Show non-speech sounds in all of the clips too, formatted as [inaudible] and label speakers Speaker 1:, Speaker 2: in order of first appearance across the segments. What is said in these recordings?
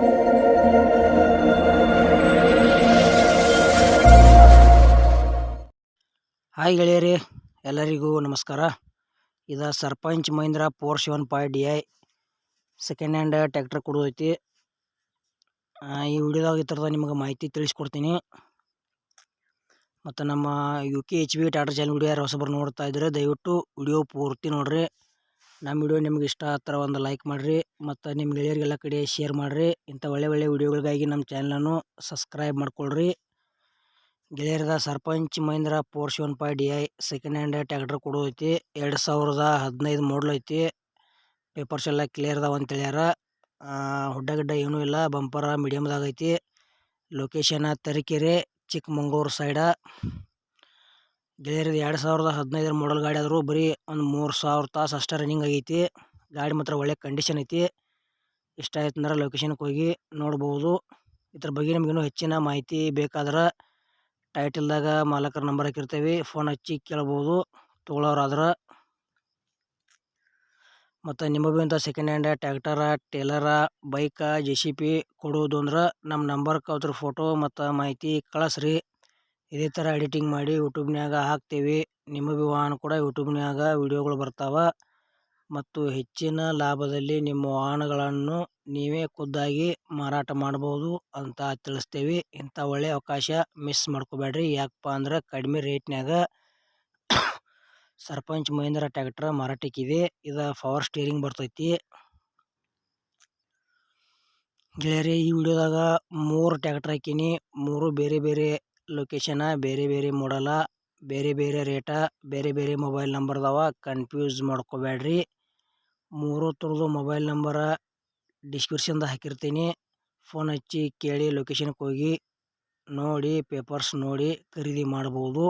Speaker 1: Hi ಗೆಳೆಯರಿ, ಎಲ್ಲರಿಗೂ ನಮಸ್ಕಾರ. ಇದು Sarpanch Mahindra four seven five D I second hand tractor ಕೊಡೋದೈತಿ ಈ ವಿಡಿಯೋದಾಗ ಈ ಥರದ ನಿಮಗೆ ಮಾಹಿತಿ ತಿಳಿಸ್ಕೊಡ್ತೀನಿ. ಮತ್ತು ನಮ್ಮ U K H B Tata channel video ಯಾರು ಹೊಸಬರು ನೋಡ್ತಾ ಇದ್ದರೆ ದಯವಿಟ್ಟು ವಿಡಿಯೋ ಪೂರ್ತಿ ನೋಡಿರಿ. ನಮ್ಮ ವಿಡಿಯೋ ನಿಮ್ಗೆ ಇಷ್ಟ ಆ ಒಂದು ಲೈಕ್ ಮಾಡಿರಿ ಮತ್ತು ನಿಮ್ಮ ಗೆಳೆಯರಿಗೆಲ್ಲ ಕಡೆ ಶೇರ್ ಮಾಡಿರಿ. ಇಂಥ ಒಳ್ಳೆ ಒಳ್ಳೆ ವಿಡಿಯೋಗಳಿಗಾಗಿ ನಮ್ಮ ಚಾನಲನ್ನು ಸಬ್ಸ್ಕ್ರೈಬ್ ಮಾಡ್ಕೊಳ್ರಿ. ಗೆಳೆಯರದ Sarpanch Mahindra four seven five D I second hand tractor ಕೊಡೋದೈತಿ ಎರಡು ಸಾವಿರದ ಹದಿನೈದು ಮಾಡಲ್ ಐತಿ. ಪೇಪರ್ಸ್ ಎಲ್ಲ ಕ್ಲಿಯರ್ ಅದಾವ ಅಂತ ಹೇಳ್ಯಾರ. ಹುಡ್ಡ ಗಿಡ್ಡ ಏನೂ ಇಲ್ಲ ಬಂಪರ ಮೀಡಿಯಮ್ದಾಗ ಲೊಕೇಶನ್ ತರೀಕೆರೆ, ಚಿಕ್ಕಮಂಗ್ಳೂರು ಸೈಡ ಗೆಳೆಯರಿದು ಎರಡು ಸಾವಿರದ ಹದಿನೈದರ ಮಾಡಲ್ ಗಾಡಿ ಆದರೂ ಬರೀ ಒಂದು ಮೂರು ಸಾವಿರ ತಾಸು ಅಷ್ಟೇ ರನ್ನಿಂಗ್ ಆಗೈತಿ. ಗಾಡಿ ಮಾತ್ರ ಒಳ್ಳೆ ಕಂಡೀಷನ್ ಐತಿ. ಇಷ್ಟ ಆಯ್ತು ಅಂದ್ರೆ ಲೊಕೇಶನ್ಗೆ ಹೋಗಿ ನೋಡ್ಬೋದು. ಇದ್ರ ಬಗ್ಗೆ ನಿಮ್ಗೇನು ಹೆಚ್ಚಿನ ಮಾಹಿತಿ ಬೇಕಾದ್ರೆ ಟೈಟಲ್ದಾಗ ಮಾಲಕರ ನಂಬರ್ ಹಾಕಿರ್ತೇವೆ. ಫೋನ್ ಹಚ್ಚಿ ಕೇಳ್ಬೋದು. ತೊಗೊಳೋರಾದ್ರೆ. ಮತ್ತು ನಿಮಗೂ ಇಂಥ second hand tractor trailer bike J C B ಕೊಡೋದು ಅಂದ್ರೆ ನಮ್ಮ ನಂಬರ್ ಅದ್ರ ಫೋಟೋ ಮತ್ತು ಮಾಹಿತಿ ಕಳಿಸ್ರಿ. ಇದೇ ಥರ ಎಡಿಟಿಂಗ್ ಮಾಡಿ ಯೂಟ್ಯೂಬ್ನ್ಯಾಗ ಹಾಕ್ತೀವಿ. ನಿಮ್ಮ ವಾಹನ ಕೂಡ ಯೂಟ್ಯೂಬ್ನ್ಯಾಗ ವಿಡಿಯೋಗಳು ಬರ್ತಾವೆ. ಮತ್ತು ಹೆಚ್ಚಿನ ಲಾಭದಲ್ಲಿ ನಿಮ್ಮ ವಾಹನಗಳನ್ನು ನೀವೇ ಖುದ್ದಾಗಿ ಮಾರಾಟ ಮಾಡ್ಬೋದು ಅಂತ ತಿಳಿಸ್ತೇವೆ. ಇಂಥ ಒಳ್ಳೆಯ ಅವಕಾಶ ಮಿಸ್ ಮಾಡ್ಕೋಬೇಡ್ರಿ. ಯಾಕಪ್ಪ ಅಂದ್ರೆ ಕಡಿಮೆ ರೇಟ್ನ್ಯಾಗ [coughs] ಸರ್ಪಂಚ್ ಮಹೇಂದ್ರ ಟ್ಯಾಕ್ಟ್ರ ಮಾರಾಟಕ್ಕಿದೆ. ಇದು ಪವರ್ ಸ್ಟೀರಿಂಗ್ ಬರ್ತೈತಿ. ಗೆಳೆಯರಿ, ಈ ವಿಡಿಯೋದಾಗ ಮೂರು ಟ್ಯಾಕ್ಟ್ರ್ ಹಾಕೀನಿ. ಮೂರು ಬೇರೆ ಬೇರೆ ಲೊಕೇಶನ ಬೇರೆ ಬೇರೆ ಮೋಡಲ ಬೇರೆ ಬೇರೆ ರೇಟ ಬೇರೆ ಬೇರೆ ಮೊಬೈಲ್ ನಂಬರ್ ಅದಾವ ಕನ್ಫ್ಯೂಸ್ ಮಾಡ್ಕೋಬ್ಯಾಡ್ರಿ ಮೂರು ಥರದ್ದು ಮೊಬೈಲ್ ನಂಬರ ಡಿಸ್ಕ್ರಿಪ್ಷನ್ದಾಗ ಹಾಕಿರ್ತೀನಿ. ಫೋನ್ ಹಚ್ಚಿ ಕೇಳಿ ಲೊಕೇಶನ್ಗೆ ಹೋಗಿ, ನೋಡಿ ಪೇಪರ್ಸ್ ನೋಡಿ ಖರೀದಿ ಮಾಡ್ಬೋದು.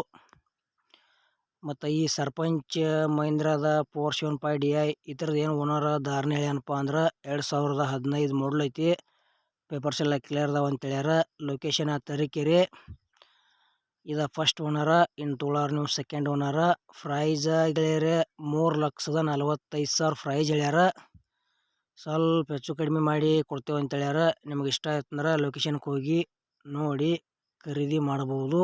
Speaker 1: ಮತ್ತು ಈ Sarpanch ಮಹೀಂದ್ರದ four seven five D I ಈ ಥರದ್ದು ಏನು ಓನರ್ ಧಾರಣೆ ಏನಪ್ಪ ಅಂದ್ರೆ, ಎರಡು ಸಾವಿರದ ಹದಿನೈದು ಐತಿ. ಪೇಪರ್ಸ್ ಎಲ್ಲ ಕ್ಲಿಯರ್ ಅದಾವ ಅಂತ ಹೇಳ್ಯಾರ. ಲೊಕೇಶನ್ ತರೀಕೆರೆ. ಇದು ಫಸ್ಟ್ ಓನರ ಇನ್ನು ತೋಳಾರ ನೀವು ಸೆಕೆಂಡ್ ಓನರ ಪ್ರೈಸ್ ಗೆಳೆಯರೆ ಮೂರು ಲಕ್ಷದ ನಲವತ್ತೈದು ಸಾವಿರ ಪ್ರೈಸ್ ಹೇಳ್ಯಾರ ಸ್ವಲ್ಪ ಹೆಚ್ಚು ಕಡಿಮೆ ಮಾಡಿ ಕೊಡ್ತೇವೆ ಅಂತ ಹೇಳ್ಯಾರ. ನಿಮ್ಗೆ ಇಷ್ಟ ಆಯ್ತಂದ್ರೆ ಲೊಕೇಶನ್ಗೆ ಹೋಗಿ ನೋಡಿ ಖರೀದಿ ಮಾಡಬಹುದು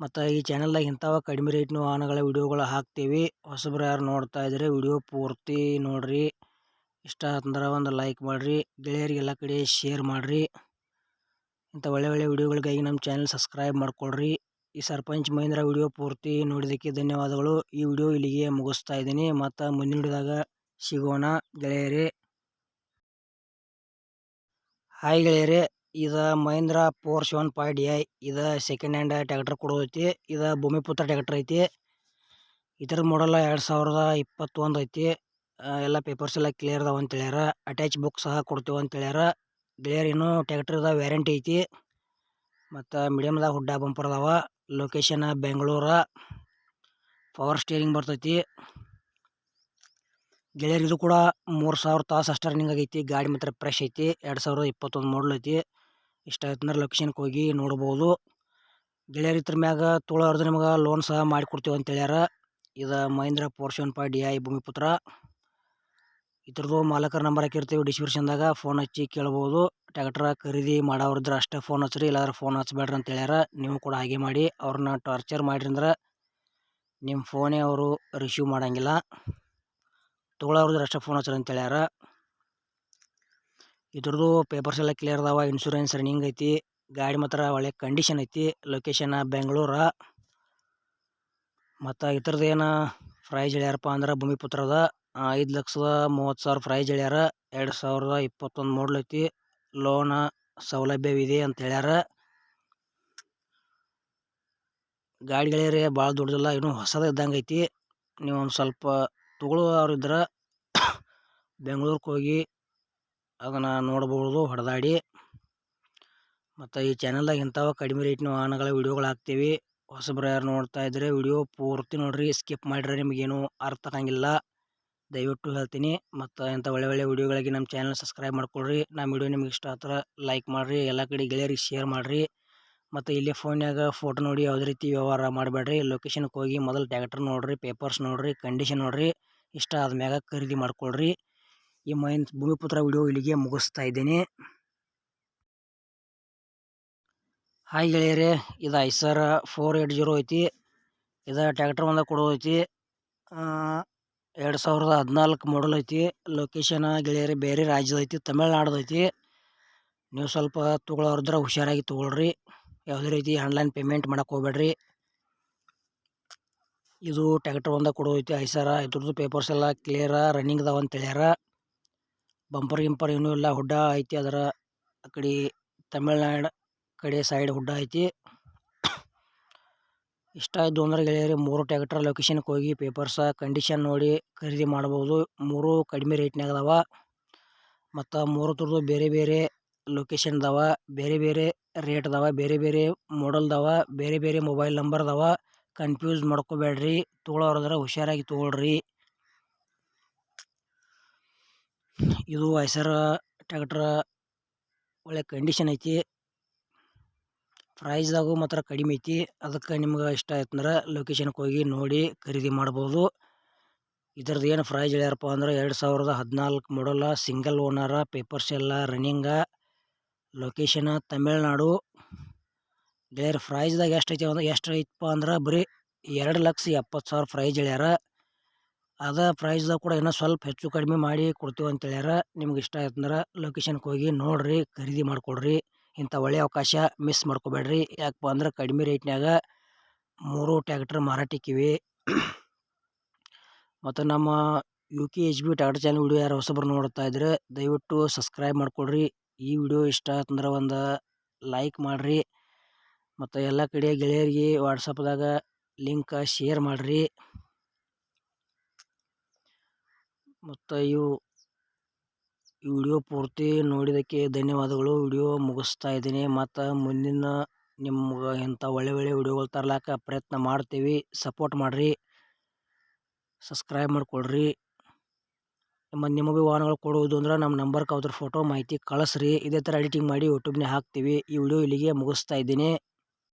Speaker 1: ಮತ್ತು ಈ ಚಾನಲ್ದಾಗ ಇಂಥವ ಕಡಿಮೆ ರೇಟ್ನು ವಾಹನಗಳ ವಿಡಿಯೋಗಳು ಹಾಕ್ತೀವಿ. ಹೊಸಬ್ರು ಯಾರು ನೋಡ್ತಾ ಇದ್ರೆ ವಿಡಿಯೋ ಪೂರ್ತಿ ನೋಡಿರಿ. ಇಷ್ಟ ಆಯ್ತಂದ್ರೆ ಒಂದು ಲೈಕ್ ಮಾಡಿರಿ. ಗೆಳೆಯರಿಗೆಲ್ಲ ಕಡೆ ಶೇರ್ ಮಾಡಿರಿ. ಇಂಥ ಒಳ್ಳೆ ಒಳ್ಳೆ ವೀಡಿಯೋಗಳಿಗಾಗಿ ನಮ್ಮ ಚಾನಲ್ ಸಬ್ಸ್ಕ್ರೈಬ್ ಮಾಡಿಕೊಳ್ರಿ. ಈ ಸರ್ಪಂಚ್ ಮಹೇಂದ್ರ ವಿಡಿಯೋ ಪೂರ್ತಿ ನೋಡಿದ್ದಕ್ಕೆ ಧನ್ಯವಾದಗಳು. ಈ ವಿಡಿಯೋ ಇಲ್ಲಿಗೆ ಮುಗಿಸ್ತಾ ಇದ್ದೀನಿ. ಮತ್ತು ಮುಂದಿನ ವಿಡಿಯೋದಾಗ ಸಿಗೋಣ. ಗೆಳೆಯರೇ. ಹಾಯ್ ಗೆಳೆಯರೇ. ಇದು Mahindra four seven point A. ಇದು ಸೆಕೆಂಡ್ ಹ್ಯಾಂಡ್ ಟ್ಯಾಕ್ಟರ್ ಕೊಡೋದೈತಿ. ಇದು ಭೂಮಿಪುತ್ರ ಟ್ಯಾಕ್ಟರ್ ಐತಿ. ಇದರ ಮಾಡಲ್ಲ ಎರಡು ಸಾವಿರದ ಇಪ್ಪತ್ತೊಂದು ಐತಿ ಎಲ್ಲ ಪೇಪರ್ಸ್ ಎಲ್ಲ ಕ್ಲಿಯರ್ ಅದಾವ ಅಂತ ಹೇಳ್ಯಾರ. ಅಟ್ಯಾಚ್ ಬುಕ್ ಸಹ ಕೊಡ್ತೇವೆ ಅಂತ ಹೇಳ್ಯಾರ. ಗೆಳೆಯರ್ ಇನ್ನೂ ಟ್ಯಾಕ್ಟ್ರದ ವ್ಯಾರಂಟಿ ಐತಿ. ಮತ್ತು ಮೀಡಿಯಮ್ದಾಗ ಹುಡ್ಡ ಬಂಪರ್ ಅದಾವ ಲೊಕೇಶನ್ ಬೆಂಗಳೂರು ಪವರ್ ಸ್ಟೀರಿಂಗ್ ಬರ್ತೈತಿ. ಗೆಳೆಯರ್ ಇದು ಕೂಡ ಮೂರು ಸಾವಿರ ತಾಸು ಅಷ್ಟು ರನ್ನಿಂಗ್ ಆಗೈತಿ. ಗಾಡಿ ಮಾತ್ರ ಫ್ರೆಶ್ ಐತಿ. ಎರಡು ಸಾವಿರದ ಇಪ್ಪತ್ತೊಂದು ಮಾಡಲ್ ಐತಿ. ಇಷ್ಟ ಆಯ್ತು ಅಂದ್ರೆ ಲೊಕೇಶನ್ಗೆ ಹೋಗಿ ನೋಡ್ಬೋದು. ಗೆಳೆಯರ್ ಇದ್ರ ಮ್ಯಾಗ ತೊಗೊಳೋರ್ದು ನಿಮಗೆ ಲೋನ್ ಸಹ ಮಾಡಿಕೊಡ್ತೀವಿ ಅಂತ ಹೇಳ್ಯಾರ. ಇದು ಮಹೇಂದ್ರ ಪೋರ್ಷನ್ ಪೈ ಡಿ ಐ ಭೂಮಿಪುತ್ರ ಇದ್ರದ್ದು ಮಾಲಕರ ನಂಬರ್ ಹಾಕಿರ್ತೀವಿ, ಡಿಸ್ಕ್ರಿಪ್ಷನ್ದಾಗ ಫೋನ್ ಹಚ್ಚಿ ಕೇಳ್ಬೋದು. ಟ್ಯಾಕ್ಟ್ರ ಖರೀದಿ ಮಾಡೋರಿದ್ರೆ ಅಷ್ಟೇ ಫೋನ್ ಹಚ್ಚಿರಿ ಇಲ್ಲಾಂದ್ರೆ ಫೋನ್ ಹಚ್ಚಬೇಡ್ರಿ ಅಂತ ಹೇಳ್ಯಾರ. ನೀವು ಕೂಡ ಹಾಗೆ ಮಾಡಿ, ಅವ್ರನ್ನ ಟಾರ್ಚರ್ ಮಾಡಿದ್ರೆ ಅಂದ್ರೆ ನಿಮ್ಮ ಫೋನೇ ಅವರು ರಿಸೀವ್ ಮಾಡೋಂಗಿಲ್ಲ. ತೊಗೊಳೋರಿದ್ರೆ ಅಷ್ಟೇ ಫೋನ್ ಹಚ್ಚಿರಿ ಅಂತ ಹೇಳ್ಯಾರ. ಇದ್ರದ್ದು ಪೇಪರ್ಸ್ ಎಲ್ಲ ಕ್ಲಿಯರ್ ಅದಾವ ಇನ್ಶೂರೆನ್ಸ್ ರನ್ನಿಂಗ್ ಐತಿ, ಗಾಡಿ ಮಾತ್ರ ಒಳ್ಳೆ ಕಂಡೀಷನ್ ಐತಿ ಲೊಕೇಶನ್ ಬೆಂಗಳೂರ. ಮತ್ತು ಇದ್ರದ್ದು ಏನು ಪ್ರೈಸ್ ಹೇಳ್ಯಾರಪ್ಪ ಅಂದ್ರೆ ಭೂಮಿಪುತ್ರದ. ಐದು ಲಕ್ಷದ ಮೂವತ್ತು ಸಾವಿರ ಪ್ರೈಜ್ ಹೇಳ್ಯಾರ. ಎರಡು ಸಾವಿರದ ಇಪ್ಪತ್ತೊಂದು ಮಾಡಲ್ ಐತಿ. ಲೋನ ಸೌಲಭ್ಯವಿದೆ ಅಂತ ಹೇಳ್ಯಾರ. ಗಾಡಿಗಳೇ ಭಾಳ ದೊಡ್ಡದಿಲ್ಲ, ಇನ್ನೂ ಹೊಸದ ಇದ್ದಂಗೆ ಐತಿ. ನೀವು ಒಂದು ಸ್ವಲ್ಪ ತಗೊಳ್ಳೋರು ಇದ್ರೆ. ಬೆಂಗ್ಳೂರಿಗೆ ಹೋಗಿ ಅದನ್ನು ನೋಡ್ಬೋದು, ಹೊಡೆದಾಡಿ. ಮತ್ತು ಈ ಚಾನಲ್ದಾಗ ಇಂಥವ ಕಡಿಮೆ ರೇಟ್ನ ವಾಹನಗಳ ವಿಡಿಯೋಗಳು ಹಾಕ್ತೀವಿ. ಹೊಸಬ್ರು ಯಾರು ನೋಡ್ತಾ ಇದ್ದರೆ ವಿಡಿಯೋ ಪೂರ್ತಿ ನೋಡಿರಿ. ಸ್ಕಿಪ್ ಮಾಡಿದ್ರೆ ನಿಮಗೇನು ಅರ್ಥ ಆಗಂಗಿಲ್ಲ. ದಯವಿಟ್ಟು ಹೇಳ್ತೀನಿ. ಮತ್ತು ಇಂಥ ಒಳ್ಳೆ ಒಳ್ಳೆ ವೀಡಿಯೋಗಳಿಗೆ ನಮ್ಮ ಚಾನಲ್ ಸಬ್ಸ್ಕ್ರೈಬ್ ಮಾಡ್ಕೊಳ್ರಿ. ನಮ್ಮ ವಿಡಿಯೋ ನಿಮ್ಗೆ ಇಷ್ಟ ಆದ್ರೆ ಲೈಕ್ ಮಾಡಿರಿ. ಎಲ್ಲ ಕಡೆ ಗೆಳೆಯರಿಗೆ ಶೇರ್ ಮಾಡಿರಿ. ಮತ್ತು ಇಲ್ಲಿ ಫೋನ್ಯಾಗ ಫೋಟೋ ನೋಡಿ ಯಾವುದೇ ರೀತಿ ವ್ಯವಹಾರ ಮಾಡಬೇಡ್ರಿ. ಲೊಕೇಶನ್ಗೆ ಹೋಗಿ ಮೊದಲು ಟ್ಯಾಕ್ಟರ್ ನೋಡಿರಿ ಪೇಪರ್ಸ್ ನೋಡಿರಿ ಕಂಡೀಷನ್ ನೋಡಿರಿ. ಇಷ್ಟ ಆದ್ಮ್ಯಾಗ ಖರೀದಿ ಮಾಡ್ಕೊಳ್ರಿ. ಈ ಮೈನ್ ಭೂಮಿಪುತ್ರ ವಿಡಿಯೋ ಇಲ್ಲಿಗೆ ಮುಗಿಸ್ತಾ ಇದ್ದೀನಿ. ಹಾಯ್ ಗೆಳೆಯರಿ, ಇದು ಐಸರ್ ಫೋರ್ ಏಟ್ ಜೀರೋ ಐತಿ. ಇದು ಟ್ಯಾಕ್ಟರ್ ಒಂದ ಕೊಡೋದೈತಿ. ಎರಡು ಸಾವಿರದ ಹದಿನಾಲ್ಕು ಮಾಡಲ್ ಐತಿ. ಲೊಕೇಶನ್ ಗೆಳೆಯರಿ, ಬೇರೆ ರಾಜ್ಯದ ಐತಿ, ತಮಿಳ್ನಾಡ್ದು ಐತಿ. ನೀವು ಸ್ವಲ್ಪ ತೊಗೊಳೋರಿದ್ರೆ ಹುಷಾರಾಗಿ ತೊಗೊಳ್ರಿ. ಯಾವುದೇ ರೀತಿ ಆನ್ಲೈನ್ ಪೇಮೆಂಟ್ ಮಾಡೋಕೆ ಹೋಗ್ಬೇಡ್ರಿ. ಇದು ಟ್ಯಾಕ್ಟರ್ ಒಂದ ಕೊಡೋದೈತಿ ಐಸಾರ ಇದ್ರದ್ದು ಪೇಪರ್ಸ್ ಎಲ್ಲ ಕ್ಲಿಯರ ರನ್ನಿಂಗ್ ಅದಾವ ಅಂತ ಹೇಳ್ಯಾರ. ಬಂಪರ್ ಗಿಂಪರ್ ಏನೂ ಇಲ್ಲ, ಹುಡ್ಡ ಐತಿ ಅದರ. ಆ ಕಡೆ ತಮಿಳ್ನಾಡು ಕಡೆ ಸೈಡ್ ಹುಡ್ಡ ಐತಿ. ಇಷ್ಟ ಆಯ್ತು ಅಂದ್ರೆ ಗೆಳೆಯರಿ, ಮೂರು ಟ್ಯಾಕ್ಟರ್ ಲೊಕೇಶನ್ಗೆ ಹೋಗಿ ಪೇಪರ್ಸ ಕಂಡೀಷನ್ ನೋಡಿ ಖರೀದಿ ಮಾಡ್ಬೋದು. ಮೂರು ಕಡಿಮೆ ರೇಟ್ನಾಗ ಅದಾವ. ಮತ್ತು ಮೂರು ಥರದ್ದು ಬೇರೆ ಬೇರೆ ಲೊಕೇಶನ್ ಅದಾವ. ಬೇರೆ ಬೇರೆ ರೇಟ್ ಅದಾವ. ಬೇರೆ ಬೇರೆ ಮಾಡಲ್ ಅದಾವ. ಬೇರೆ ಬೇರೆ ಮೊಬೈಲ್ ನಂಬರ್ ಅದಾವ. ಕನ್ಫ್ಯೂಸ್ ಮಾಡ್ಕೋಬೇಡ್ರಿ. ತೊಗೊಳೋರದ್ರೆ ಹುಷಾರಾಗಿ ತೊಗೊಳ್ರಿ. ಇದು ಐಸರ ಟ್ಯಾಕ್ಟ್ರ ಒಳ್ಳೆ ಕಂಡೀಷನ್ ಐತಿ. ಪ್ರೈಸ್ದಾಗೂ ಮಾತ್ರ ಕಡಿಮೆ ಐತಿ. ಅದಕ್ಕೆ ನಿಮ್ಗೆ ಇಷ್ಟ ಆಯ್ತಂದ್ರೆ ಲೊಕೇಶನ್ಗೆ ಹೋಗಿ ನೋಡಿ ಖರೀದಿ ಮಾಡ್ಬೋದು. ಇದ್ರದ್ದು ಏನು ಪ್ರೈಸ್ ಹೇಳ್ಯಾರಪ್ಪ ಅಂದ್ರೆ ಎರಡು ಸಾವಿರದ ಹದಿನಾಲ್ಕು ಮಾಡಲ್ಲ ಸಿಂಗಲ್ ಓನರ ಪೇಪರ್ಸ್ ಎಲ್ಲ ರನ್ನಿಂಗ ಲೊಕೇಶನ್ ತಮಿಳ್ನಾಡು. ಗೆಳೆಯರ ಪ್ರೈಸ್ದಾಗ ಎಷ್ಟು ಐತಿ ಅಂದ್ರೆ ಎಷ್ಟು ಐತಪ್ಪ ಅಂದ್ರೆ ಬರೀ ಎರಡು ಲಕ್ಷ ಎಪ್ಪತ್ತು ಸಾವಿರ ಪ್ರೈಸ್ ಹೇಳ್ಯಾರ. ಅದ ಪ್ರೈಸ್ದಾಗ ಕೂಡ ಇನ್ನೂ ಸ್ವಲ್ಪ ಹೆಚ್ಚು ಕಡಿಮೆ ಮಾಡಿ ಕೊಡ್ತೀವಿ ಅಂತ ಹೇಳ್ಯಾರ. ನಿಮ್ಗೆ ಇಷ್ಟ ಆಯ್ತಂದ್ರೆ ಲೊಕೇಶನ್ಗೆ ಹೋಗಿ ನೋಡಿರಿ, ಖರೀದಿ ಮಾಡಿಕೊಡ್ರಿ. ಇಂಥ ಒಳ್ಳೆಯ ಅವಕಾಶ ಮಿಸ್ ಮಾಡ್ಕೋಬೇಡ್ರಿ. ಯಾಕಪ್ಪ ಅಂದ್ರೆ ಕಡಿಮೆ ರೇಟ್ನಾಗ ಮೂರು ಟ್ಯಾಕ್ಟ್ರ್ ಮಾರಾಟಕ್ಕಿವೆ ಮತ್ತು ನಮ್ಮ U K H B tractor channel video ಯಾರು ಹೊಸಬ್ರು ನೋಡ್ತಾ ಇದ್ರೆ ದಯವಿಟ್ಟು ಸಬ್ಸ್ಕ್ರೈಬ್ ಮಾಡ್ಕೊಳ್ರಿ ಈ ವಿಡಿಯೋ ಇಷ್ಟ ಆತಂದ್ರೆ ಒಂದು ಲೈಕ್ ಮಾಡಿರಿ. ಮತ್ತು ಎಲ್ಲ ಕಡೆ ಗೆಳೆಯರಿಗೆ ವಾಟ್ಸಪ್ದಾಗ ಲಿಂಕ್ ಶೇರ್ ಮಾಡಿರಿ. ಮತ್ತು ಇವು ಈ ವಿಡಿಯೋ ಪೂರ್ತಿ ನೋಡಿದ್ದಕ್ಕೆ ಧನ್ಯವಾದಗಳು. ವಿಡಿಯೋ ಮುಗಿಸ್ತಾ ಇದ್ದೀನಿ. ಮತ್ತು ಮುಂದಿನ ನಿಮ್ಗೆ ಇಂಥ ಒಳ್ಳೆ ಒಳ್ಳೆ ವಿಡಿಯೋಗಳು ತರ್ಲಾಕ ಪ್ರಯತ್ನ ಮಾಡ್ತೀವಿ. ಸಪೋರ್ಟ್ ಮಾಡಿರಿ. ಸಬ್ಸ್ಕ್ರೈಬ್ ಮಾಡ್ಕೊಳ್ರಿ. ನಿಮ್ಮ ಭೀ ವಾಹನಗಳು ಕೊಡುವುದು ಅಂದ್ರೆ ನಮ್ಮ ನಂಬರ್ಗೆ ಅದ್ರ ಫೋಟೋ ಮಾಹಿತಿ ಕಳಿಸ್ರಿ. ಇದೇ ಥರ ಎಡಿಟಿಂಗ್ ಮಾಡಿ ಯೂಟ್ಯೂಬ್ನೇ ಹಾಕ್ತೀವಿ. ಈ ವಿಡಿಯೋ ಇಲ್ಲಿಗೆ ಮುಗಿಸ್ತಾ ಇದ್ದೀನಿ.